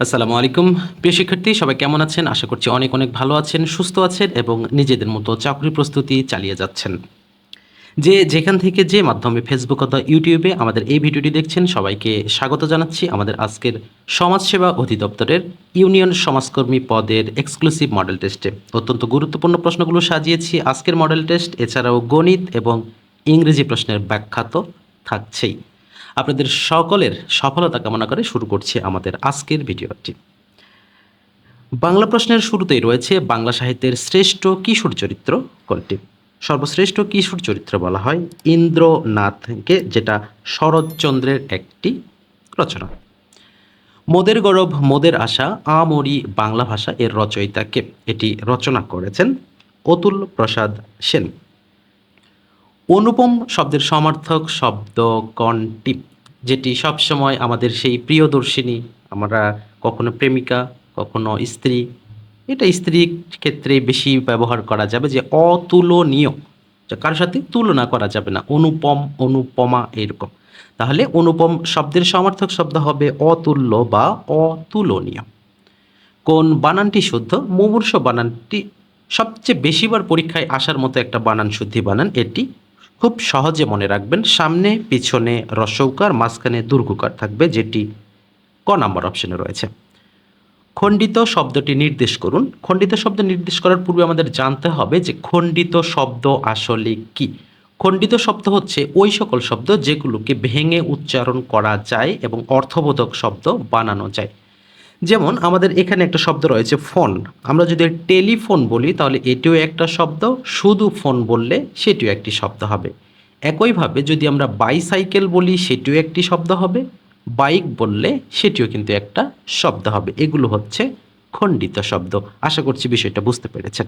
আসসালামু আলাইকুম। প্রিয় শিক্ষার্থী, সবাই কেমন আছেন? আশা করছি অনেক অনেক ভালো আছেন, সুস্থ আছেন এবং নিজেদের মতো চাকরি প্রস্তুতি চালিয়ে যাচ্ছেন। যে যেখান থেকে যে মাধ্যমে ফেসবুক অথবা ইউটিউবে আমাদের এই ভিডিওটি দেখছেন, সবাইকে স্বাগত জানাচ্ছি আমাদের আজকের সমাজসেবা অধিদপ্তরের ইউনিয়ন সমাজকর্মী পদের এক্সক্লুসিভ মডেল টেস্টে অত্যন্ত গুরুত্বপূর্ণ প্রশ্নগুলো সাজিয়েছি। আজকের মডেল টেস্ট এছাড়াও গণিত এবং ইংরেজি প্রশ্নের ব্যাখ্যা তো থাকছেই। আপনাদের সকলের সফলতা কামনা করে শুরু করছি আমাদের আজকের ভিডিওটি। বাংলা প্রশ্নের শুরুতেই রয়েছে বাংলা সাহিত্যের শ্রেষ্ঠ কিশোর চরিত্র কোনটি? সর্বশ্রেষ্ঠ কিশোর চরিত্র বলা হয় ইন্দ্রনাথকে, যেটা শরৎচন্দ্রের একটি রচনা। মোদের গৌরব, মোদের আশা, আমরি বাংলা ভাষা এর রচয়িতাকে এটি রচনা করেছেন অতুল প্রসাদ সেন। অনুপম শব্দের সমার্থক শব্দ কণ্টি যেটি সবসময় আমাদের সেই প্রিয়দর্শিনী, আমরা কখনো প্রেমিকা, কখনো স্ত্রী, এটা স্ত্রীর ক্ষেত্রে বেশি ব্যবহার করা যাবে যে অতুলনীয়, যা কারোর সাথে তুলনা করা যাবে না, অনুপম, অনুপমা এরকম। তাহলে অনুপম শব্দের সমার্থক শব্দ হবে অতুল্য বা অতুলনীয়। কোন বানানটি শুদ্ধ? মুমূর্ষ বানানটি সবচেয়ে বেশিবার পরীক্ষায় আসার মতো একটা বানান শুদ্ধি বানান, এটি খুব সহজে মনে রাখবেন, সামনে, পিছনে, রসৌকার, মাঝখানে দুর্গুকার থাকবে, যেটি ক নাম্বার অপশনে রয়েছে। খণ্ডিত শব্দটি নির্দেশ করুন। খণ্ডিত শব্দ নির্দেশ করার পূর্বে আমাদের জানতে হবে যে খণ্ডিত শব্দ আসলে কি। খণ্ডিত শব্দ হচ্ছে ওই সকল শব্দ যেগুলোকে ভেঙে উচ্চারণ করা যায় এবং অর্থবোধক শব্দ বানানো যায়। যেমন আমাদের এখানে একটা শব্দ রয়েছে ফোন। আমরা যদি টেলিফোন বলি, তাহলে এটিও একটা শব্দ, শুধু ফোন বললে সেটিও একটি শব্দ হবে। একইভাবে যদি আমরা বাইসাইকেল বলি, সেটিও একটি শব্দ হবে, বাইক বললে সেটিও কিন্তু একটা শব্দ হবে। এগুলো হচ্ছে খণ্ডিত শব্দ। আশা করছি বিষয়টা বুঝতে পেরেছেন।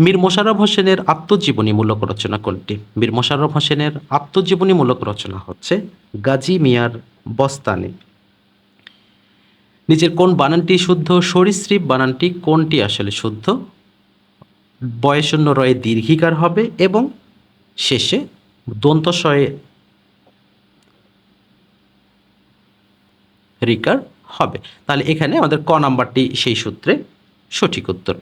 মীর মোশাররফ হোসেনের আত্মজীবনীমূলক রচনা কোনটি? মীর মোশাররফ হোসেনের আত্মজীবনীমূলক রচনা হচ্ছে গাজী মিয়ার বস্তানি। নিচের কোন বানানটি শুদ্ধ? সরীসৃপ বানানটি কোনটি আসলে শুদ্ধ? বয়শূন্য রয়ে দীর্ঘিকার হবে এবং শেষে দন্তশয়ে রিকার হবে। তাহলে এখানে আমাদের ক নাম্বারটি সেই সূত্রে সঠিক উত্তর।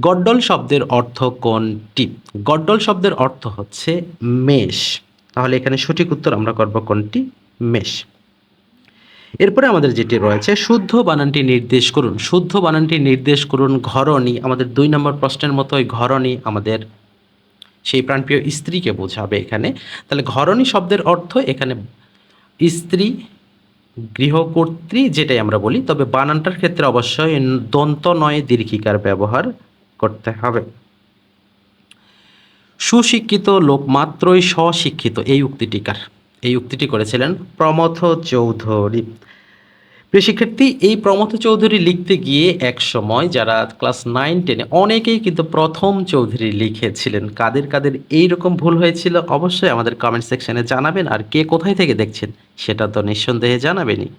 গড্ডল শব্দের অর্থ কোনটি? গড্ডল শব্দের অর্থ হচ্ছে মেষ। তাহলে এখানে সঠিক উত্তর আমরা করব কোনটি? মেষ। এরপরে আমাদের যেটি রয়েছে, শুদ্ধ বানানটি নির্দেশ করুন। শুদ্ধ বানানটি নির্দেশ করুন ঘরণী, আমাদের দুই নম্বর প্রশ্নের মতোই ঘরণী আমাদের সেই প্রাণপ্রিয় স্ত্রীকে বোঝাবে এখানে। তাহলে ঘরণী শব্দের অর্থ এখানে স্ত্রী, গৃহকর্ত্রী যেটাই আমরা বলি, তবে বানানটার ক্ষেত্রে অবশ্যই দন্ত নয়, দীর্ঘিকার ব্যবহার করতে হবে। সুশিক্ষিত লোক মাত্রই স্বশিক্ষিত, এই উক্তিটিকার এই উক্তিটি করেছিলেন প্রমথ চৌধুরী। প্রিয় শিক্ষার্থী, এই প্রমথ চৌধুরী লিখতে গিয়ে এক সময় যারা ক্লাস নাইন, টেনে অনেকেই কিন্তু প্রথম চৌধুরী লিখেছিলেন। কাদের কাদের এই রকম ভুল হয়েছিল অবশ্যই আমাদের কমেন্ট সেকশনে জানাবেন, আর কে কোথায় থেকে দেখছেন সেটা তো নিঃসন্দেহে জানাবেনই।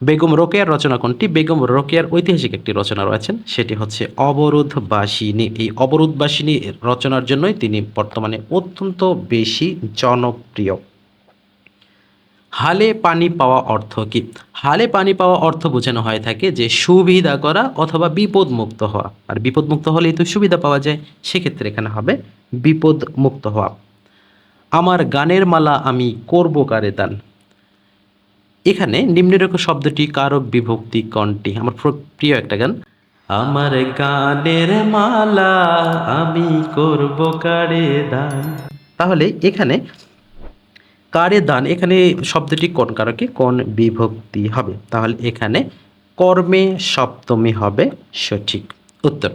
বেগম রোকেয়ার রচনা কোনটি? বেগম রোকেয়ার ঐতিহাসিক একটি রচনা রয়েছেন, সেটি হচ্ছে অবরোধবাসিনী এই অবরোধবাসিনী রচনার জন্যই তিনি বর্তমানে অত্যন্ত বেশি জনপ্রিয়। হালে পানি পাওয়া অর্থ কি? হালে পানি পাওয়া অর্থ বোঝানো হয়ে থাকে যে সুবিধা করা অথবা বিপদ মুক্ত হওয়া। আর বিপদ মুক্ত হলেই তো সুবিধা পাওয়া যায়, সেক্ষেত্রে এখানে হবে বিপদ মুক্ত হওয়া। আমার গানের মালা আমি করব কারে দান এখানে নিম্নরেখ শব্দটি কারক বিভক্তি কণ্ঠি আমার প্রিয় একটা গান। আমার গানের মালা আমি করব কারে দান তাহলে এখানে কারে দান? এখানে শব্দটি কোন কারকে? কোন বিভক্তি হবে। তাহলে এখানে কর্মে সপ্তমী হবে সঠিক উত্তর।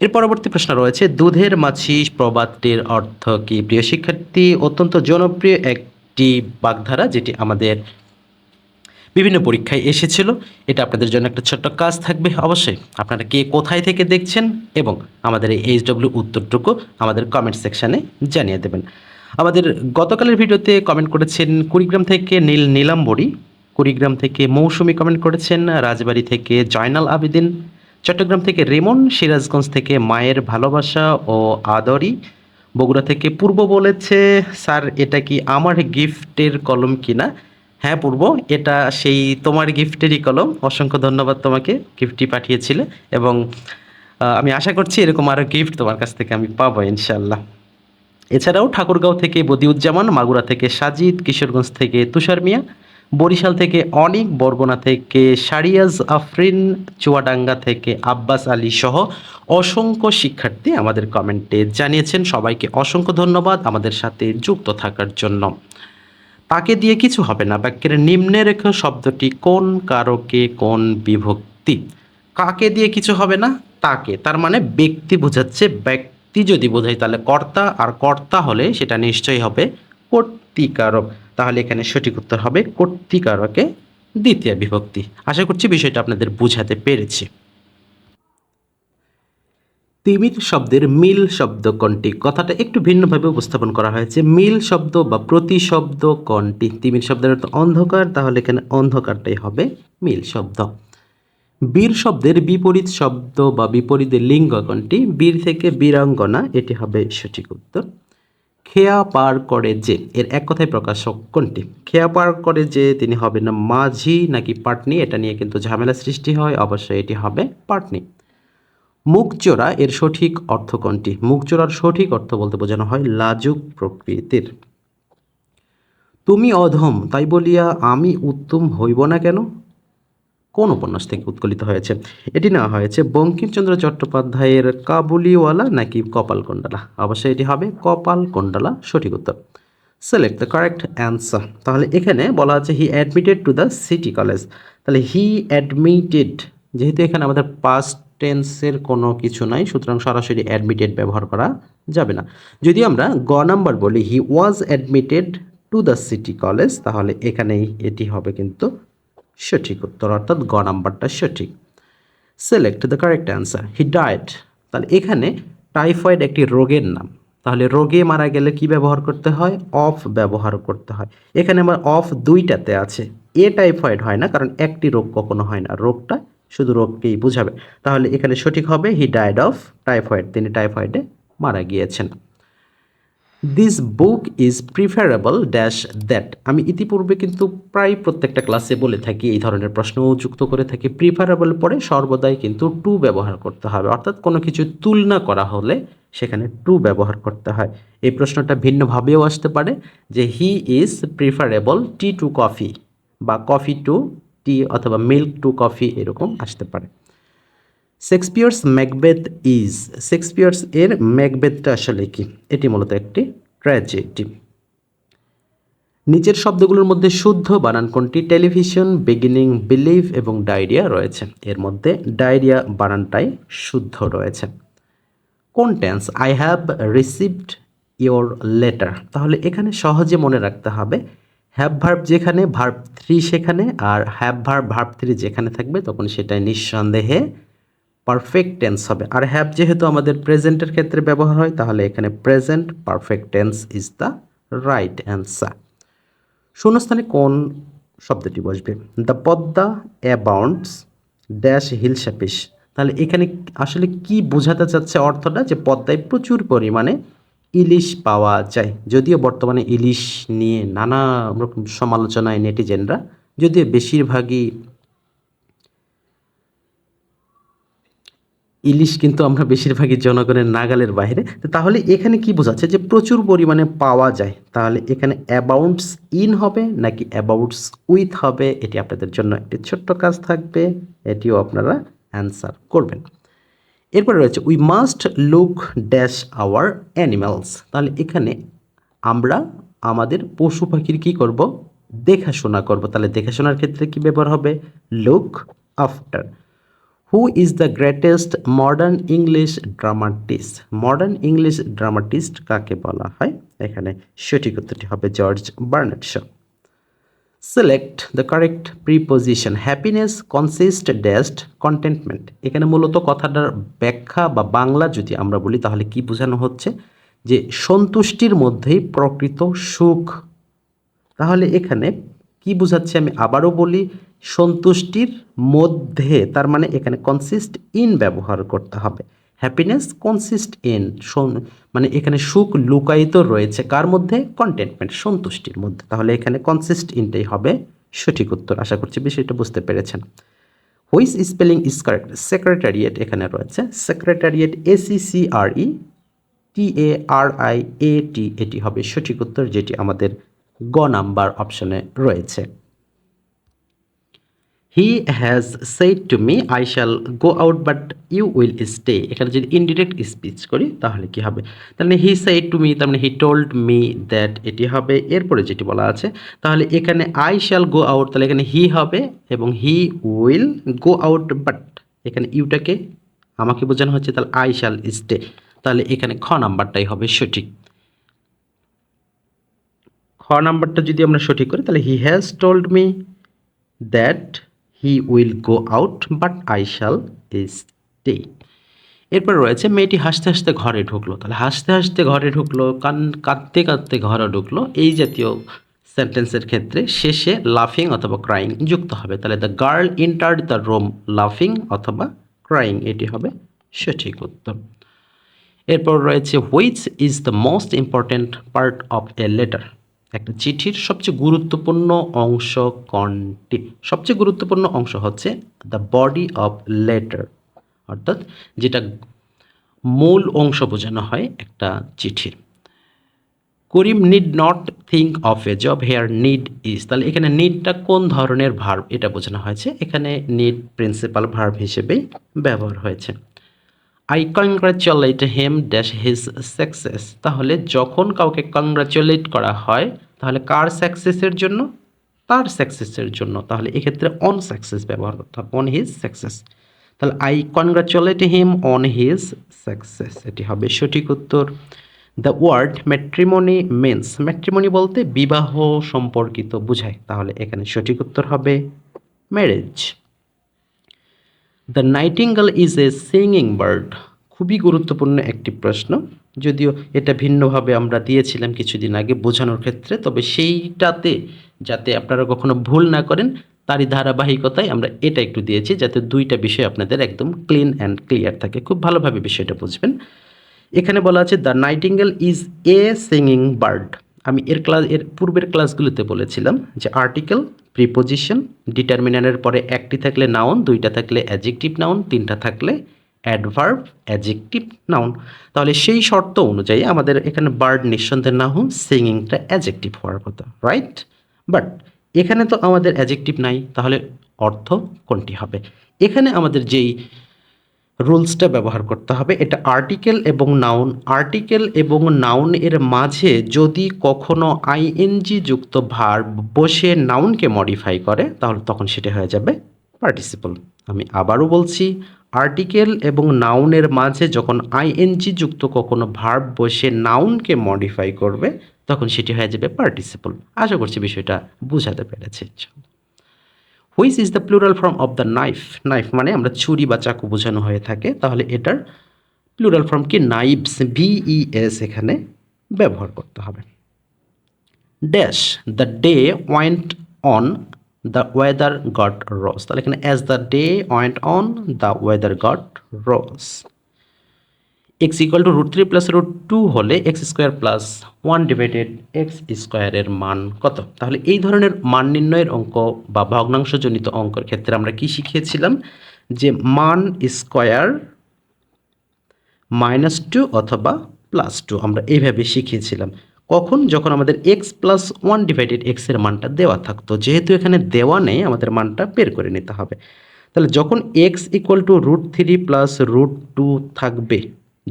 এর পরবর্তী প্রশ্ন রয়েছে, দুধের মাছি প্রবাদটির অর্থ কি? প্রিয় শিক্ষার্থী, অত্যন্ত জনপ্রিয় একটি বাগধারা যেটি আমাদের বিভিন্ন পরীক্ষায় এসেছিল। এটা আপনাদের জন্য একটা ছোট্ট কাজ থাকবে অবশ্যই। আপনারা কে কোথায় থেকে দেখছেন এবং আমাদের এই এইচ ডব্লিউ উত্তরটুকু আমাদের কমেন্ট সেকশানে জানিয়ে দেবেন। আমাদের গতকালের ভিডিওতে কমেন্ট করেছেন কুড়িগ্রাম থেকে নীল নীলাম্বরী, কুড়িগ্রাম থেকে মৌসুমি কমেন্ট করেছেন রাজবাড়ি থেকে জয়নাল আবেদিন, চট্টগ্রাম থেকে রেমন, সিরাজগঞ্জ থেকে মায়ের ভালোবাসা ও আদরি বগুড়া থেকে পূর্ব বলেছে, স্যার, এটা কি আমার গিফটের কলম কিনা? হ্যাঁ পূর্ব, এটা সেই তোমার গিফটেরই কলম। অসংখ্য ধন্যবাদ তোমাকে, গিফটটি পাঠিয়েছিলে এবং আমি আশা করছি এরকম আরও গিফট তোমার কাছ থেকে আমি পাবো ইনশাল্লাহ এছাড়াও ঠাকুরগাঁও থেকে বদিউজ্জামান, মাগুরা থেকে সাজিদ, কিশোরগঞ্জ থেকে তুষার মিয়া, বরিশাল থেকে অনিক, বরগুনা থেকে সারিয়াজ আফরিন, চুয়াডাঙ্গা থেকে আব্বাস আলী সহ অসংখ্য শিক্ষার্থী আমাদের কমেন্টে জানিয়েছেন। সবাইকে অসংখ্য ধন্যবাদ আমাদের সাথে যুক্ত থাকার জন্য। তাকে দিয়ে কিছু হবে না। বাক্যের নিম্নে রেখে শব্দটি, কোন কারকে কোন বিভক্তি? কাকে দিয়ে কিছু হবে না? তাকে। তার মানে ব্যক্তি বোঝাচ্ছে ব্যক্তি। যদি বোঝাই তাহলে কর্তা আর কর্তা হলে সেটা নিশ্চয়ই হবে কর্তৃকারক। তাহলে এখানে সঠিক উত্তর হবে কর্তৃকারকে দ্বিতীয় বিভক্তি। আশা করছি বিষয়টা আপনাদের বুঝাতে পেরেছি। তিমির শব্দের মিল শব্দ কোনটি? কথাটা একটু ভিন্নভাবে উপস্থাপন করা হয়েছে। মিল শব্দ বা প্রতি শব্দ কোনটি? তিমির শব্দের অর্থ অন্ধকার, তাহলে এখানে অন্ধকারটাই হবে মিল শব্দ। বীর শব্দের বিপরীত শব্দ বা বিপরীতের লিঙ্গ কোনটি বীর থেকে বীরাঙ্গনা, এটি হবে সঠিক উত্তর। খেয়া পার করে যে, এর এক কথায় প্রকাশক কোনটি? খেয়া পার করে যে, তিনি হবেন না মাঝি নাকি পাটনি, এটা নিয়ে কিন্তু ঝামেলা সৃষ্টি হয়, অবশ্যই এটি হবে পাটনি। মুখচোরা, এর সঠিক অর্থ কোনটি? মুখচোরার সঠিক অর্থ বলতে বোঝানো হয় লাজুক প্রকৃতির। তুমি অধম, তাই বলিয়া আমি উত্তম হইব না কেন? কোন উপন্যাস থেকে উৎকলিত হয়েছে? এটি নেওয়া হয়েছে বঙ্কিমচন্দ্র চট্টোপাধ্যায়ের কাবুলিওয়ালা নাকি কপালকুণ্ডলা? অবশ্যই এটি হবে কপালকুণ্ডলা সঠিক উত্তর। সিলেক্ট দ্য কারেক্ট অ্যান্সার তাহলে এখানে বলা আছে he admitted to the city college তাহলে হি অ্যাডমিটেড যেহেতু এখানে আমাদের পাস্ট টেন্সের কোনো কিছু নাই, সুতরাং সরাসরি অ্যাডমিটেড ব্যবহার করা যাবে না। যদি আমরা গ নাম্বার বলি he was admitted to the city college তাহলে এখানেই এটি হবে কিন্তু সঠিক উত্তর, অর্থাৎ গ নাম্বারটা সঠিক। Select the correct answer he died তাহলে এখানে টাইফয়েড একটি রোগের নাম। তাহলে রোগে মারা গেলে কি ব্যবহার করতে হয়? অফ ব্যবহার করতে হয়। এখানে আমার অফ দুইটাতে আছে। এ টাইফয়েড হয় না, কারণ একটি রোগ কখনো হয় না। রোগটা শুধু রোগকেই বুঝাবে। তাহলে এখানে সঠিক হবে হি ডায়েড অফ টাইফয়েড তিনি টাইফয়েডে মারা গিয়েছেন। This book is preferable dash that আমি ইতিপূর্বে কিন্তু প্রায় প্রত্যেকটা ক্লাসে বলে থাকি, এই ধরনের প্রশ্নও যুক্ত করে থাকি। প্রিফারেবল পরে সর্বদাই কিন্তু টু ব্যবহার করতে হবে। অর্থাৎ কোনো কিছু তুলনা করা হলে সেখানে টু ব্যবহার করতে হয়। এই প্রশ্নটা ভিন্নভাবেও আসতে পারে যে he is preferable tea to coffee বা কফি টু টি অথবা মিল্ক টু কফি এরকম আসতে পারে। শেক্সপিয়ার্স ম্যাকবেথ ইজ, শেক্সপিয়ার্স এর ম্যাকবেথটা আসলে কি? এটি মূলত একটি ট্র্যাজেডি। নিচের শব্দগুলোর মধ্যে শুদ্ধ বানান কোনটি? টেলিভিশন, বিগিনিং, বিলিভ এবং ডায়রিয়া রয়েছে। এর মধ্যে ডায়রিয়া বানানটাই শুদ্ধ রয়েছে। কোন tense? I have received your letter তাহলে এখানে সহজে মনে রাখতে হবে হ্যাভ ভার্ব যেখানে ভার্ব থ্রি সেখানে আর হ্যাভ ভার্ব ভার্ব থ্রি যেখানে থাকবে তখন সেটাই নিঃসন্দেহে পারফেক্ট টেন্স হবে। আর হ্যাভ যেহেতু আমাদের প্রেজেন্টের ক্ষেত্রে ব্যবহার হয়, তাহলে এখানে present perfect tense is the right answer শূন্যস্থানে কোন শব্দটি বসবে? The Padma abounds dash hilsa fish তাহলে এখানে আসলে কি বোঝাতে চাচ্ছে অর্থটা? যে পদ্মায় প্রচুর পরিমাণে ইলিশ পাওয়া যায়। যদিও বর্তমানে ইলিশ নিয়ে নানা রকম সমালোচনায় নেটিজেনরা, যদিও বেশিরভাগই ইলিশ কিন্তু আমরা বেশিরভাগই জনগণের নাগালের বাইরে। তাহলে এখানে কি বোঝাচ্ছে যে প্রচুর পরিমাণে পাওয়া যায়? তাহলে এখানে অ্যাবাউন্টস ইন হবে নাকি অ্যাবাউটস উইথ হবে? এটি আপনাদের জন্য একটি ছোট্ট কাজ থাকবে। এটিও আপনারা অ্যান্সার করবেন। এরপরে রয়েছে we must look dash our animals তাহলে এখানে আমরা আমাদের পশু পাখির কী করব? দেখাশোনা করব। তাহলে দেখাশোনার ক্ষেত্রে কি ব্যবহার হবে? Look after who is the greatest modern English dramatist modern English dramatist কাকে বলা হয়? এখানে সঠিক উত্তরটি হবে George Bernard Shaw select the correct preposition happiness consist dash contentment এখানে মূলত কথাটার ব্যাখ্যা বা বাংলা যদি আমরা বলি, তাহলে কি বোঝানো হচ্ছে? যে সন্তুষ্টির মধ্যেই প্রকৃত সুখ। তাহলে এখানে কি বোঝাচ্ছে আমি? আবারও বলি সন্তুষ্টির মধ্যে, তার মানে এখানে কনসিস্ট ইন ব্যবহার করতে হবে। হ্যাপিনেস কনসিস্ট ইন মানে এখানে সুখ লুকায়িত রয়েছে কার মধ্যে? কন্টেন্টমেন্ট সন্তুষ্টির মধ্যে। তাহলে এখানে কনসিস্ট ইনটাই হবে সঠিক উত্তর। আশা করছি বিষয়টা বুঝতে পেরেছেন। হুইস স্পেলিং ইজ কারেক্ট সেক্রেটারিয়েট এখানে রয়েছে। Secretariat এসিসিআরই T A R I A টি এটি হবে সঠিক উত্তর যেটি আমাদের গ নাম্বার অপশনে রয়েছে। He has said to me I shall go out but you will stay এখানে যদি ইনডিরেক্ট স্পিচ করি, তাহলে কি হবে? তাহলে হি সেইড টু মি তার মানে হি টোল্ড মি দ্যাট এটি হবে। এরপরে যেটি বলা আছে, তাহলে এখানে আই শ্যাল গো আউট তাহলে এখানে হি হবে এবং he will go out but এখানে ইউটাকে আমাকে বোঝানো হচ্ছে, তাহলে আই শ্যাল স্টে তাহলে এখানে খ নাম্বারটাই হবে সঠিক। খ নাম্বারটা যদি আমরা সঠিক করি, তাহলে he has told me that he will go out but I shall stay এরপর রয়েছে, মেয়েটি হাসতে হাসতে ঘরে ঢুকলো। তাহলে হাসতে হাসতে ঘরে ঢুকলো, কান, কাঁদতে কাঁদতে ঘরে ঢুকলো। এই জাতীয় সেন্টেন্সের ক্ষেত্রে শেষে লাফিং অথবা ক্রাইং যুক্ত হবে। তাহলে the girl entered the room লাফিং অথবা ক্রাইং এটি হবে সঠিক উত্তর। এরপর রয়েছে which is the most important part of a letter একটা চিঠির সবচেয়ে গুরুত্বপূর্ণ অংশ কোনটি? সবচেয়ে গুরুত্বপূর্ণ অংশ হচ্ছে দ্য বডি অফ লেটার অর্থাৎ যেটা মূল অংশ বোঝানো হয় একটা চিঠির। Karim need not think of a job here need is তাহলে এখানে নিডটা কোন ধরনের ভার্ব এটা বোঝানো হয়েছে। এখানে নিড প্রিন্সিপাল ভার্ব হিসেবেই ব্যবহার হয়েছে। I congratulate him dash his success তাহলে যখন কাউকে কংগ্রাচুলেট করা হয়, তাহলে কার সাকসেসের জন্য? তার সাকসেসের জন্য। তাহলে এক্ষেত্রে অন সাকসেস ব্যবহার করতে হবে অন হিজ সাকসেস তাহলে I congratulate him on his success এটি হবে সঠিক উত্তর। The word matrimony means matrimony বলতে বিবাহ সম্পর্কিত বোঝায়। তাহলে এখানে সঠিক উত্তর হবে marriage the nightingale is a singing bird খুবই গুরুত্বপূর্ণ একটি প্রশ্ন। যদিও এটা ভিন্নভাবে আমরা দিয়েছিলাম কিছুদিন আগে বোঝানোর ক্ষেত্রে, তবে সেইটাতে যাতে আপনারা কখনো ভুল না করেন, তারই ধারাবাহিকতায় আমরা এটা একটু দিয়েছি, যাতে দুইটা বিষয় আপনাদের একদম ক্লিন অ্যান্ড ক্লিয়ার থাকে। খুব ভালোভাবে বিষয়টা বুঝবেন। এখানে বলা আছে, the nightingale is a singing bird. আমি এর ক্লাস, এর পূর্বের ক্লাসগুলোতে বলেছিলাম যে আর্টিকেল প্রিপোজিশন ডিটারমিনারের পরে একটি থাকলে নাউন দুইটা থাকলে অ্যাজেক্টিভ নাউন তিনটা থাকলে অ্যাডভার্ব অ্যাজেক্টিভ নাউন তাহলে সেই শর্ত অনুযায়ী আমাদের এখানে বার্ড নিঃসন্দেহ না হোক সিঙ্গিংটা অ্যাজেক্টিভ হওয়ার কথা রাইট বাট এখানে তো আমাদের অ্যাজেক্টিভ নাই, তাহলে অর্থ কোনটি হবে? এখানে আমাদের যেই রুলসটা ব্যবহার করতে হবে। এটা আর্টিকেল এবং নাউন আর্টিকেল এবং নাউন এর মাঝে যদি কখনো আইএনজি যুক্ত ভার বসে নাউনকে মডিফাই করে, তাহলে তখন সেটা হয়ে যাবে পার্টিসিপল আমি আবারও বলছি আর্টিকেল এবং নাউনের মাঝে যখন আইএনজি যুক্ত কখনো ভার্ব বসে নাউনকে মডিফাই করবে, তখন সেটি হয়ে যাবে পার্টিসিপল আশা করছি বিষয়টা বুঝাতে পেরেছি which is the plural form of the knife knife মানে আমরা ছুরি বা চাকু বোঝানো হয়ে থাকে। তাহলে এটার প্লুরাল ফর্ম কি? নাইভস ভিইএস এখানে ব্যবহার করতে হবে। Dash the day went on the weather got rough তাহলে এখানে as the day went on the weather got rough x equal to root three plus root two হলে x square plus one divided x স্কোয়ারের মান কত? তাহলে এই ধরনের মান নির্ণয়ের অঙ্ক বা ভগ্নাংশজনিত অঙ্কের ক্ষেত্রে আমরা কি শিখিয়েছিলাম? যে মান স্কোয়ার মাইনাস টু অথবা প্লাস টু আমরা এইভাবে শিখিয়েছিলাম। কখন? যখন আমাদের এক্স প্লাস ওয়ান ডিভাইডেড এক্সের মানটা দেওয়া থাকতো। যেহেতু এখানে দেওয়া নেই, আমাদের মানটা বের করে নিতে হবে। তাহলে যখন x equal to root three plus root two থাকবে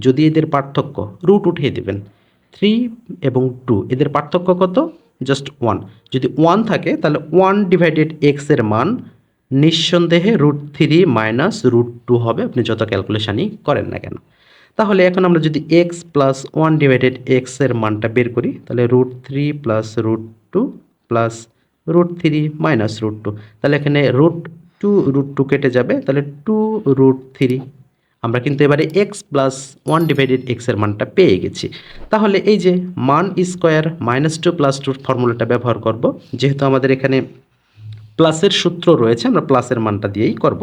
যদি এদের পার্থক্য রুট উঠিয়ে দেবেন থ্রি এবং টু এদের পার্থক্য কত? জাস্ট ওয়ান যদি ওয়ান থাকে, তাহলে ওয়ান ডিভাইডেড এক্সের মান নিঃসন্দেহে root three minus root two হবে, আপনি যত ক্যালকুলেশনই করেন না কেন। তাহলে এখন আমরা যদি এক্স প্লাস ওয়ান ডিভাইডেড এক্সের মানটা বের করি, তাহলে root three plus root two plus root three minus root two তাহলে এখানে রুট টু রুট টু কেটে যাবে, তাহলে টু রুট থ্রি আমরা কিন্তু এবারে এক্স প্লাস ওয়ান ডিভাইডেড এক্সের মানটা পেয়ে গেছি। তাহলে এই যে মান স্কোয়ার মাইনাস টু প্লাস টুর ফর্মুলাটা ব্যবহার করব, যেহেতু আমাদের এখানে প্লাসের সূত্র রয়েছে, আমরা প্লাসের মানটা দিয়েই করব।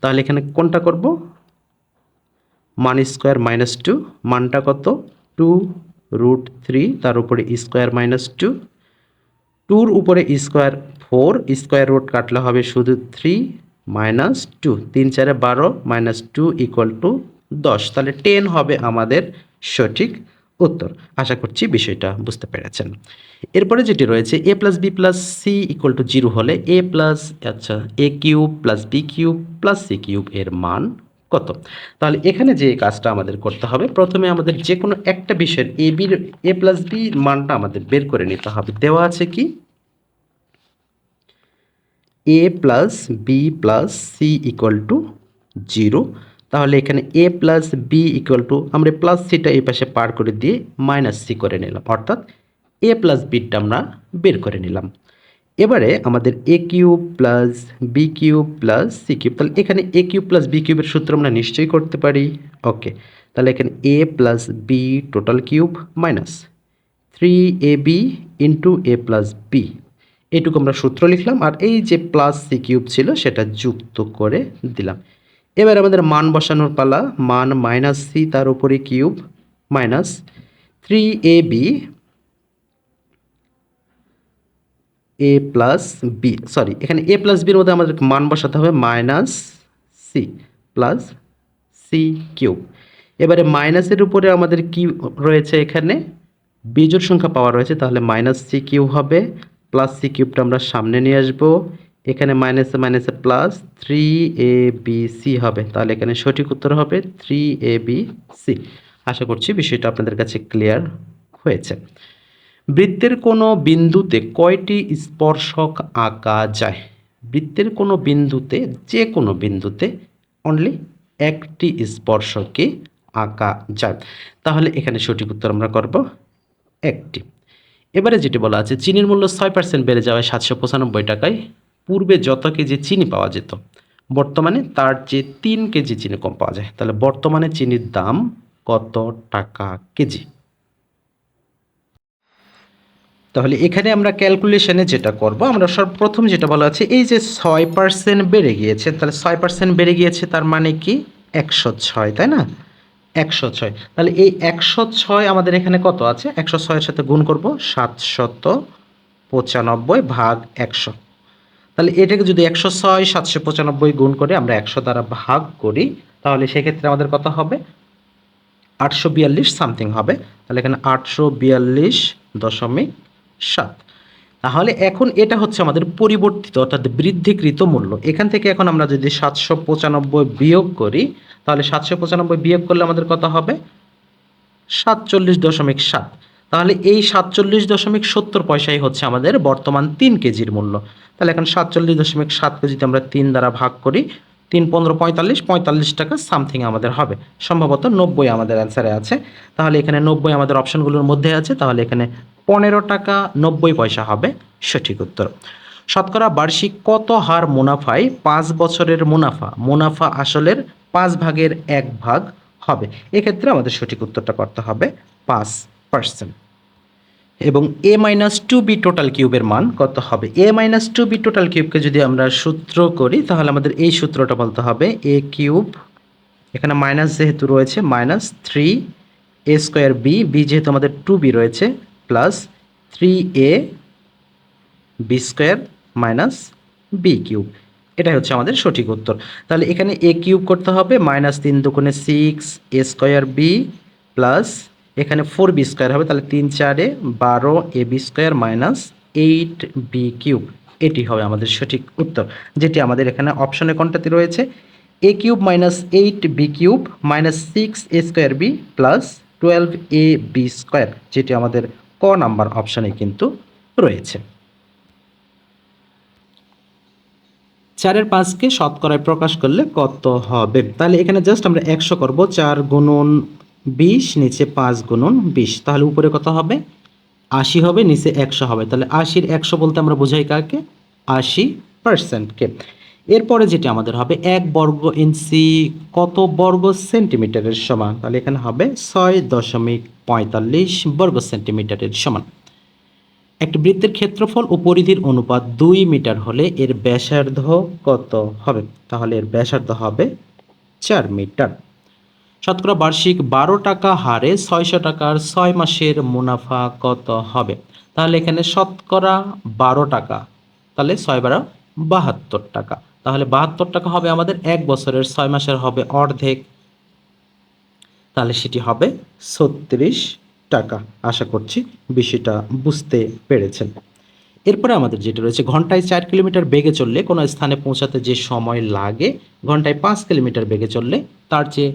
তাহলে এখানে কোনটা করব? মান স্কোয়ার মাইনাস টু মানটা কত? টু রুট থ্রি তার উপরে স্কোয়ার মাইনাস টু টুর উপরে স্কোয়ার ফোর স্কোয়ার রুট কাটলে হবে শুধু থ্রি মাইনাস টু। তিন চারে বারো মাইনাস টু ইকুয়াল টু দশ। তাহলে টেন হবে আমাদের সঠিক উত্তর। আশা করছি বিষয়টা বুঝতে পেরেছেন। এরপরে যেটি রয়েছে a plus b plus c equal to zero হলে এ প্লাস আচ্ছা a cube plus b cube plus c cube এর মান কত? তাহলে এখানে যে কাজটা আমাদের করতে হবে, প্রথমে আমাদের যে কোনো একটা বিষয়ের এ বির এ প্লাস বি মানটা আমাদের বের করে নিতে হবে। দেওয়া আছে কি? A plus b plus c equal to zero তাহলে এখানে a plus b equal to আমরা প্লাস সিটা এই পাশে পার করে দিয়ে মাইনাস সি করে নিলাম। অর্থাৎ এ প্লাস বিটা আমরা বের করে নিলাম। এবারে আমাদের a cube plus b cube plus c cube তাহলে এখানে এ কিউব প্লাস বি কিউবের সূত্র আমরা নিশ্চয়ই করতে পারি। ওকে তাহলে এখানে a plus b total cube minus three a b into a plus b এইটুকু আমরা সূত্র লিখলাম আর এই যে প্লাস সি কিউব ছিল সেটা যুক্ত করে দিলাম। এবার আমাদের মান বসানোর পালা, মান মাইনাস সি তার উপরে cube minus three a b a plus b sorry এখানে এ প্লাস বির মধ্যে আমাদের মান বসাতে হবে minus c plus c cube এবারে মাইনাসের উপরে আমাদের কি রয়েছে এখানে? বিজোড় সংখ্যা পাওয়া রয়েছে, তাহলে মাইনাস সি কিউ হবে। প্লাস সি কিউবটা আমরা সামনে নিয়ে আসব। এখানে মাইনাসে মাইনাসে plus three a b c হবে। তাহলে এখানে সঠিক উত্তর হবে থ্রি এ বি সি আশা করছি বিষয়টা আপনাদের কাছে ক্লিয়ার হয়েছে। বৃত্তের কোনো বিন্দুতে কয়টি স্পর্শক আঁকা যায়? বৃত্তের কোনো বিন্দুতে, যে কোনো বিন্দুতে অনলি একটি স্পর্শকে আঁকা যায়। তাহলে এখানে সঠিক উত্তর আমরা করব একটি। এবারে যেটি বলা আছে, চিনির মূল্য ছয় পার্সেন্ট বেড়ে যাওয়ায় সাতশো পঁচানব্বই টাকায়। পূর্বে যত কেজি চিনি পাওয়া যেত, বর্তমানে তার চেয়ে তিন কেজি চিনি কম পাওয়া যায়। তাহলে বর্তমানে চিনির দাম কত টাকা কেজি? তাহলে এখানে আমরা ক্যালকুলেশনে যেটা করব, আমরা সর্বপ্রথম যেটা বলা আছে, এই যে ছয় পার্সেন্ট বেড়ে গিয়েছে, তাহলে ছয় পার্সেন্ট বেড়ে গিয়েছে তার মানে কি? একশো ছয়, তাই না? একশো ছয়। তাহলে এই একশো ছয় আমাদের এখানে কত আছে? একশো ছয়ের সাথে গুণ করব সাতশত পঁচানব্বই ভাগ একশো। তাহলে এটাকে যদি একশো ছয়, সাতশো পঁচানব্বই গুণ করে আমরা একশো দ্বারা ভাগ করি, তাহলে সেক্ষেত্রে আমাদের কত হবে? আটশো বিয়াল্লিশ সামথিং হবে। তাহলে এখানে আটশো বিয়াল্লিশ দশমিক সাত। তাহলে এখন এটা হচ্ছে আমাদের পরিবর্তিত অর্থাৎ বৃদ্ধিকৃত মূল্য। এখান থেকে এখন আমরা যদি সাতশো পঁচানব্বই বিয়োগ করি, তাহলে সাতশো পঁচানব্বই বিয়োগ করলে আমাদের কত হবে? সাতচল্লিশ দশমিক সাত। তাহলে এই সাতচল্লিশ দশমিক সত্তর পয়সাই হচ্ছে আমাদের বর্তমান তিন কেজির মূল্য। তাহলে এখন সাতচল্লিশ দশমিক সাত কেজিতে আমরা তিন দ্বারা ভাগ করি, তিন পনেরো পঁয়তাল্লিশ পঁয়তাল্লিশ টাকা সামথিং আমাদের হবে। সম্ভবত নব্বই আমাদের অ্যান্সারে আছে। তাহলে এখানে নব্বই আমাদের অপশনগুলোর মধ্যে আছে। তাহলে এখানে পনেরো টাকা নব্বই পয়সা হবে, সঠিক উত্তর। শতকরা বার্ষিক কত হার মুনাফায় পাঁচ বছরের মুনাফা? মুনাফা আসলের পাঁচ ভাগের এক ভাগ হবে। এক্ষেত্রে আমাদের সঠিক উত্তরটা করতে হবে পাঁচ পার্সেন্ট এবং a minus two b total কিউবের মান কত হবে? A minus two b total কিউবকে যদি আমরা সূত্র করি, তাহলে আমাদের এই সূত্রটা বলতে হবে এ কিউব এখানে মাইনাস যেহেতু রয়েছে minus three a square b b যেহেতু আমাদের টু বি রয়েছে plus three a b square minus b cube এটাই হচ্ছে আমাদের সঠিক উত্তর। তাহলে এখানে এ কিউব করতে হবে মাইনাস তিন দুগুণে six a square b plus এখানে ফোর বি স্কোয়ার হবে, তাহলে তিন চারে বারো a b square minus eight b cube এটি হবে আমাদের সঠিক উত্তর, যেটি আমাদের এখানে অপশনে কোনটাতে রয়েছে? A cube minus eight b cube minus six a square b plus twelve a b square যেটি আমাদের ক নাম্বার অপশনে কিন্তু রয়েছে। চারের পাঁচকে শতকরায় প্রকাশ করলে কত হবে? তাহলে এখানে জাস্ট আমরা একশো করব, চার গুণন বিশ, নিচে পাঁচ গুণন বিশ। তাহলে উপরে কত হবে? আশি হবে, নিচে একশো হবে। তাহলে আশির একশো বলতে আমরা বোঝাই কাকে? আশি পার্সেন্টকে এরপরে যেটি আমাদের হবে এক বর্গ ইঞ্চি, কত বর্গ সেন্টিমিটারের সমান? তাহলে এখানে হবে ছয় দশমিক পঁয়তাল্লিশ বর্গ সেন্টিমিটারের সমান। একটি বৃত্তের ক্ষেত্রফল ও পরিধির অনুপাত দুই মিটার হলে এর ব্যাসার্ধ কত হবে? তাহলে এর ব্যাসার্ধ হবে চার মিটার। শতকরা বার্ষিক বারো টাকা হারে ছয়শো টাকার ছয় মাসের মুনাফা কত হবে? তাহলে এখানে শতকরা বারো টাকা, তাহলে ছয় বারো বাহাত্তর টাকা। তাহলে বাহাত্তর টাকা হবে আমাদের এক বছরের, ছয় মাসের হবে অর্ধেক। তাহলে সেটি হবে ছত্রিশ টাকা। আশা করছি বিষয়টা বুঝতে পেরেছেন। এরপরে আমাদের যেটা রয়েছে, ঘন্টায় চার কিলোমিটার বেগে চললে কোনো স্থানে পৌঁছাতে যে সময় লাগে, ঘন্টায় পাঁচ কিলোমিটার বেগে চললে তার চেয়ে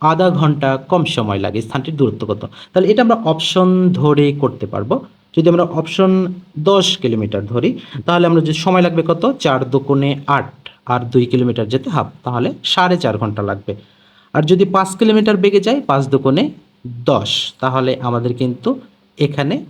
আধা ঘণ্টা কম সময় লাগে, স্থানটির দূরত্ব কত। তাহলে এটা আমরা অপশন ধরে করতে পারব। যদি আমরা অপশন দশ কিলোমিটার ধরি, তাহলে আমরা যে সময় লাগবে কত? চার দোকানে আট। আর দুই কিলোমিটার যেতে হাফ তাহলে সাড়ে চার ঘণ্টা লাগবে। আর যদি পাঁচ কিলোমিটার বেগে যাই, পাঁচ দোকানে দশ, তাহলে আমাদের কিন্তু এখানে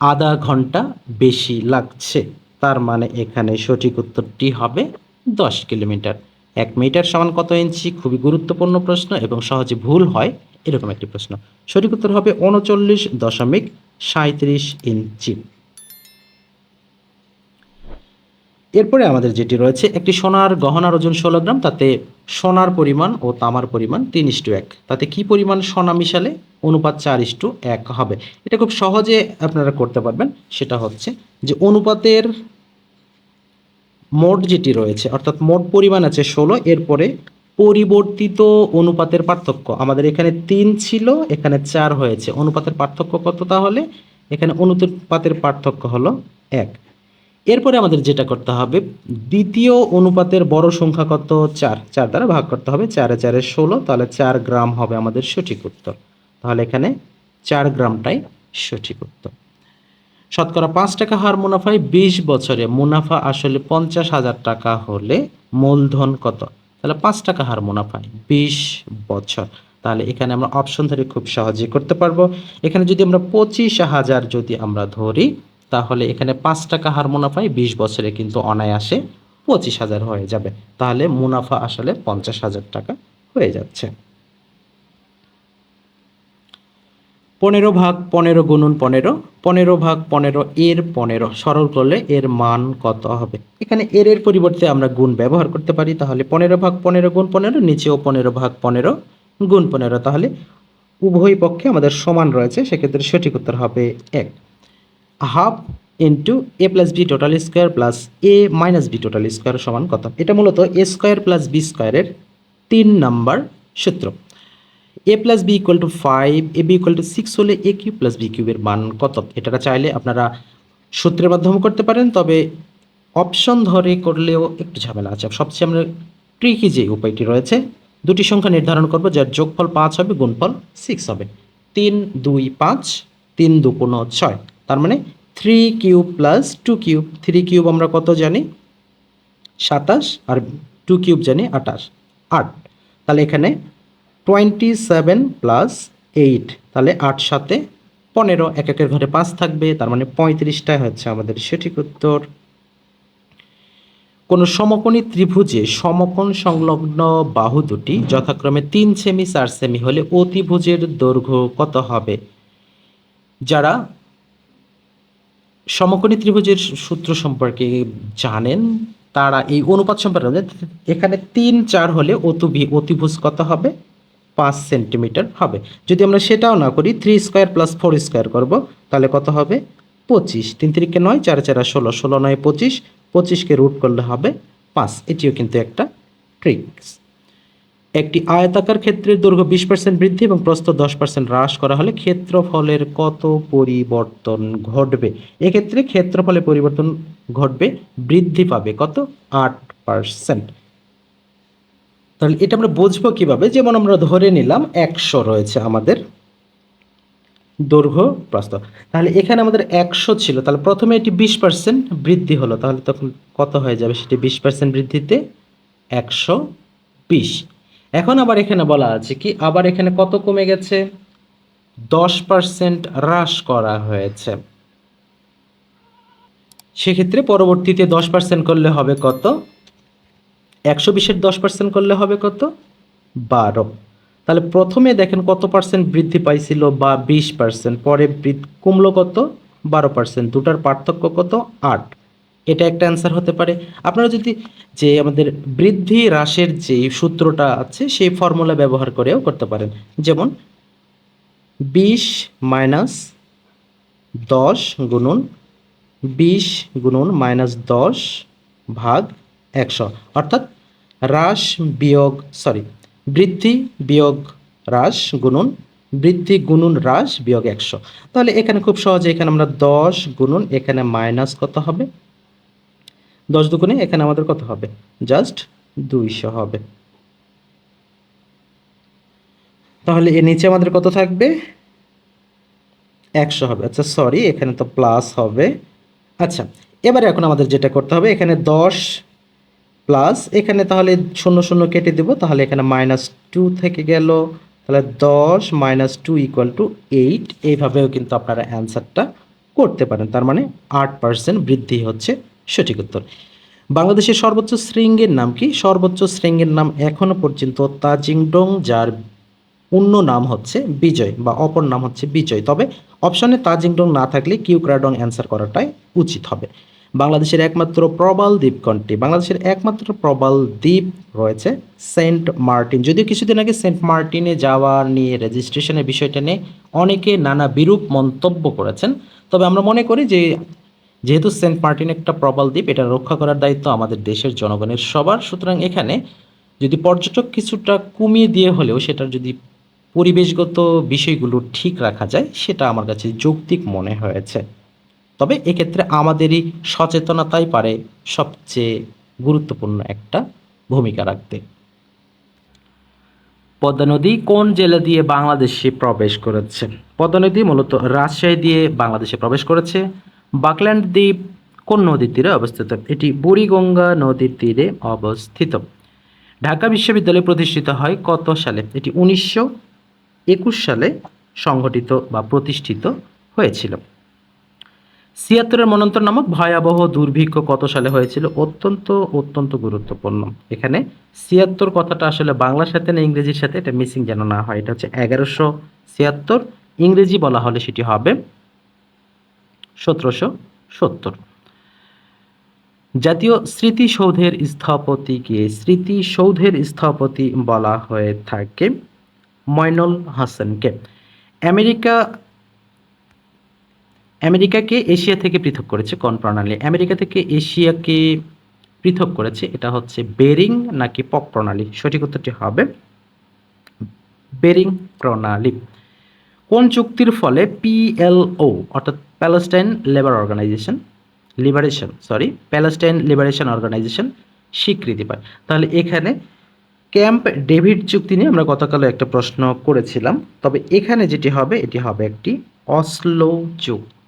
আধা ঘণ্টা বেশি লাগছে। তার মানে এখানে সঠিক উত্তরটি হবে দশ কিলোমিটার। এক মিটার সমান কত ইঞ্চি? খুবই গুরুত্বপূর্ণ প্রশ্ন এবং সহজে ভুল হয়, এরকম একটি প্রশ্ন। সঠিক উত্তর হবে উনচল্লিশ দশমিক সাঁত্রিশ ইঞ্চি। এরপরে আমাদের যেটি রয়েছে, একটি সোনার গহনার ওজন ষোলো গ্রাম, তাতে সোনার পরিমাণ ও তামার পরিমাণ তিন ইস্টু এক। তাতে কি পরিমাণ সোনা মিশালে অনুপাত চার ইস্টু এক হবে? এটা খুব সহজে আপনারা করতে পারবেন। সেটা হচ্ছে যে অনুপাতের মোট যেটি রয়েছে, অর্থাৎ মোট পরিমাণ আছে ষোলো, এরপরে পরিবর্তিত অনুপাতের পার্থক্য। আমাদের এখানে তিন ছিল, এখানে চার হয়েছে। অনুপাতের পার্থক্য কত তাহলে? এখানে অনুপাতের পার্থক্য হলো এক। এরপরে আমাদের যেটা করতে হবে, দ্বিতীয় অনুপাতের বড় সংখ্যা কত? চার। চার দ্বারা ভাগ করতে হবে। চারে চারে ষোলো, তাহলে চার গ্রাম হবে আমাদের সঠিক উত্তর। তাহলে এখানে চার গ্রামটাই সঠিক উত্তর। শতকরা পাঁচ টাকা হার মুনাফায় বিশ বছরে মুনাফা আসলে পঞ্চাশ হাজার টাকা হলে মূলধন কত? তাহলে পাঁচ টাকা হার মুনাফা, বিশ বছর। তাহলে এখানে আমরা অপশন ধরে খুব সহজেই করতে পারব। এখানে যদি আমরা পঁচিশ হাজার যদি আমরা ধরি, তাহলে এখানে পাঁচ টাকা হার মুনাফায় বিশ বছরে কিন্তু অনায়াসে পঁচিশ হাজার হয়ে যাবে। তাহলে মুনাফা আসলে পঞ্চাশ হাজার টাকা হয়ে যাচ্ছে। পনেরো ভাগ পনেরো গুণন পনেরো পনেরো ভাগ পনেরো এর পনেরো। সরল করলে এর মান কত হবে? এখানে এর এর পরিবর্তে আমরা গুণ ব্যবহার করতে পারি, তাহলে পনেরো ভাগ পনেরো গুণ পনেরো, নিচেও পনেরো ভাগ পনেরো গুণ পনেরো। তাহলে উভয় পক্ষে আমাদের সমান রয়েছে, সেক্ষেত্রে সঠিক উত্তর হবে এক। Half into a plus b total square plus a minus b total square সমান কত? এটা মূলত এ স্কোয়ার প্লাস বি স্কোয়ারের তিন নাম্বার সূত্র। A plus b equal to five a b equal to six হলে এ কিউব প্লাস বি কিউবের মান কত? এটা চাইলে আপনারা সূত্রের মাধ্যমে করতে পারেন, তবে অপশন ধরে করলেও একটু ঝামেলা আছে। সবচেয়ে আমরা ট্রিকি যে উপায়টি রয়েছে, দুটি সংখ্যা নির্ধারণ করব, যার যোগফল পাঁচ হবে, গুণফল সিক্স হবে। তিন, দুই, পাঁচ, তিন, দু কোনো ছয়। তার মানে three cube plus two cube three cube আমরা কত জানি? সাতাশ, আর টু কিউব জানি আটাশ আট। তাহলে এখানে টোয়েন্টি সেভেন প্লাস এইট তাহলে আট সাথে পনেরো, এক একের ঘরে পাঁচ থাকবে, তার মানে পঁয়ত্রিশটাই হচ্ছে আমাদের সঠিক উত্তর। কোনো সমকোণী ত্রিভুজে সমকোণ সংলগ্ন বাহু দুটি, যথাক্রমে তিন সেমি, চার সেমি হলে অতিভুজের দৈর্ঘ্য কত হবে? যারা সমকোণী ত্রিভুজের সূত্র সম্পর্কে জানেন, তারা এই অনুপাত সম্পর্কে এখানে তিন, চার হলে অতুভি অতিভুজ কত হবে? পাঁচ সেন্টিমিটার হবে। যদি আমরা সেটাও না করি three square plus four square করব, তাহলে কত হবে? পঁচিশ। তিন তিরিকে নয়, চার চারা ষোলো। ষোলো নয়, পঁচিশ। পঁচিশকে রুট করলে হবে পাঁচ। এটিও কিন্তু একটা ট্রিক্স একটি আয়তাকার ক্ষেত্রের দৈর্ঘ্য বিশ পার্সেন্ট বৃদ্ধি এবং প্রস্থ দশ পার্সেন্ট হ্রাস করা হলে ক্ষেত্রফলের কত পরিবর্তন ঘটবে? এক্ষেত্রে ক্ষেত্রফলের পরিবর্তন ঘটবে, বৃদ্ধি পাবে কত? আট পার্সেন্ট তাহলে এটা আমরা বুঝব কীভাবে? যেমন আমরা ধরে নিলাম একশো রয়েছে আমাদের দৈর্ঘ্য প্রস্থ। তাহলে এখানে আমাদের একশো ছিল, তাহলে প্রথমে এটি বিশ পার্সেন্ট বৃদ্ধি হলো, তাহলে তখন কত হয়ে যাবে? সেটি বিশ পার্সেন্ট বৃদ্ধিতে একশো বিশ। এখন আবার এখানে বলা আছে কি, আবার এখানে কত কমে গেছে? দশ পার্সেন্ট হ্রাস করা হয়েছে। সেক্ষেত্রে পরবর্তীতে দশ পার্সেন্ট করলে হবে কত? একশো বিশের দশ পার্সেন্ট করলে হবে কত? বারো। তাহলে প্রথমে দেখেন কত পার্সেন্ট বৃদ্ধি পাইছিল বা বিশ পার্সেন্ট পরে কমলো কত? বারো পার্সেন্ট দুটার পার্থক্য কত? আট। এটা একটা অ্যান্সার হতে পারে। আপনারা যদি যে আমাদের বৃদ্ধি হ্রাসের যে সূত্রটা আছে, সেই ফর্মুলা ব্যবহার করেও করতে পারেন। যেমন বিশ মাইনাস দশ গুণন, বিশ গুণন মাইনাস দশ ভাগ একশো। অর্থাৎ হ্রাস বিয়োগ সরি বৃদ্ধি বিয়োগ হ্রাস গুণন, বৃদ্ধি গুণন হ্রাস বিয়োগ একশো। তাহলে এখানে খুব সহজে এখানে আমরা দশ গুণন, এখানে মাইনাস কত হবে? দশ দুগুণে এখানে আমাদের কত হবে? জাস্ট দুইশো হবে। তাহলে এর নিচে আমাদের কত থাকবে? একশো হবে। আচ্ছা সরি এখানে তো প্লাস হবে। আচ্ছা এবারে এখন আমাদের যেটা করতে হবে, এখানে দশ প্লাস এখানে তাহলে শূন্য শূন্য কেটে দেবো, তাহলে এখানে মাইনাস টু থেকে গেল, তাহলে দশ minus two equal to eight এইভাবেও কিন্তু আপনারা অ্যান্সারটা করতে পারেন, তার মানে আট পার্সেন্ট বৃদ্ধি হচ্ছে সঠিক উত্তর। বাংলাদেশের সর্বোচ্চ শৃঙ্গের নাম কি? সর্বোচ্চ শৃঙ্গের নাম এখনও পর্যন্ত তাজিংডং, যার অন্য নাম হচ্ছে বিজয় বা অপর নাম হচ্ছে বিজয়। তবে অপশনে তাজিংডং না থাকলে কিউক্রাডং অ্যান্সার করাটাই উচিত হবে। বাংলাদেশের একমাত্র প্রবাল দ্বীপ কোনটি বাংলাদেশের একমাত্র প্রবাল দ্বীপ রয়েছে সেন্ট মার্টিন। যদিও কিছুদিন আগে সেন্ট মার্টিনে যাওয়া নিয়ে রেজিস্ট্রেশনের বিষয়টা নিয়ে অনেকে নানা বিরূপ মন্তব্য করেছেন। তবে আমরা মনে করি যে, যেহেতু সেন্ট মার্টিন একটা প্রবাল দ্বীপ, এটা রক্ষা করার দায়িত্ব আমাদের দেশের জনগণের সবার। সুতরাং এখানে যদি পর্যটক কিছুটা কমিয়ে দিয়ে হলেও সেটার যদি পরিবেশগত বিষয়গুলো ঠিক রাখা যায়, সেটা আমার কাছে যৌক্তিক মনে হয়েছে। তবে এক্ষেত্রে আমাদেরই সচেতনতাই পারে সবচেয়ে গুরুত্বপূর্ণ একটা ভূমিকা রাখতে। পদ্মা নদী কোন জেলা দিয়ে বাংলাদেশে প্রবেশ করেছে? পদ্মা নদী মূলত রাজশাহী দিয়ে বাংলাদেশে প্রবেশ করেছে। বাকল্যান্ড দ্বীপ কোন নদীর তীরে অবস্থিত? এটি বুড়িগঙ্গা নদীর তীরে অবস্থিত। ঢাকা বিশ্ববিদ্যালয় প্রতিষ্ঠিত হয় কত সালে? এটি উনিশশো একুশ সালে সংগঠিত বা প্রতিষ্ঠিত হয়েছিল। ছিয়াত্তরের মনন্তর নামক ভয়াবহ দুর্ভিক্ষ কত সালে হয়েছিল? অত্যন্ত অত্যন্ত গুরুত্বপূর্ণ। এখানে ছিয়াত্তর কথাটা আসলে বাংলার সাথে না ইংরেজির সাথে এটা মিসিং যেন না হয়। এটা হচ্ছে এগারোশো ছিয়াত্তর। ইংরেজি বলা হলে সেটি হবে সতেরোশো সত্তর। জাতীয় স্মৃতিসৌধের স্থপতিকে স্মৃতিসৌধের স্থপতি বলা হয়ে থাকে ময়নুল হাসানকে। আমেরিকা আমেরিকাকে এশিয়া থেকে পৃথক করেছে কোন প্রণালী? আমেরিকা থেকে এশিয়াকে পৃথক করেছে, এটা হচ্ছে বেরিং নাকি পক প্রণালী? সঠিক উত্তরটি হবে বেরিং প্রণালী। কোন চুক্তির ফলে পিএলও অর্থাৎ Palestine labour organisation liberation sorry Palestine liberation organisation স্বীকৃতি পায়। তাহলে এখানে ক্যাম্প ডেভিড চুক্তি নিয়ে আমরা গতকালও একটা প্রশ্ন করেছিলাম, তবে এখানে যেটি হবে, এটি হবে একটি অসলো চুক্তি।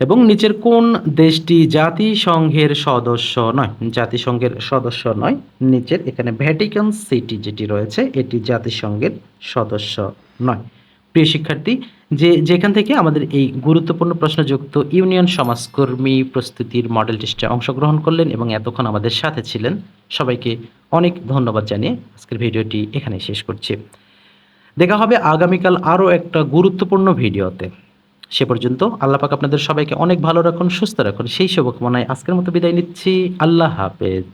এবং নিচের কোন দেশটি জাতিসংঘের সদস্য নয়? জাতিসংঘের সদস্য নয়, নিচের এখানে ভ্যাটিকান সিটি যেটি রয়েছে, এটি জাতিসংঘের সদস্য নয়। প্রিয় শিক্ষার্থী, যে যেখান থেকে আমাদের এই গুরুত্বপূর্ণ প্রশ্নযুক্ত ইউনিয়ন সমাজকর্মী প্রস্তুতির মডেল টেস্টে অংশগ্রহণ করলেন এবং এতক্ষণ আমাদের সাথে ছিলেন, সবাইকে অনেক ধন্যবাদ জানিয়ে আজকের ভিডিওটি এখানে শেষ করছি। দেখা হবে আগামীকাল আরও একটা গুরুত্বপূর্ণ ভিডিওতে। সে পর্যন্ত আল্লাহ পাক আপনাদের সবাইকে অনেক ভালো রাখুন, সুস্থ রাখুন। সেই শুভকামনায় আজকের মতো বিদায় নিচ্ছি। আল্লাহ হাফেজ।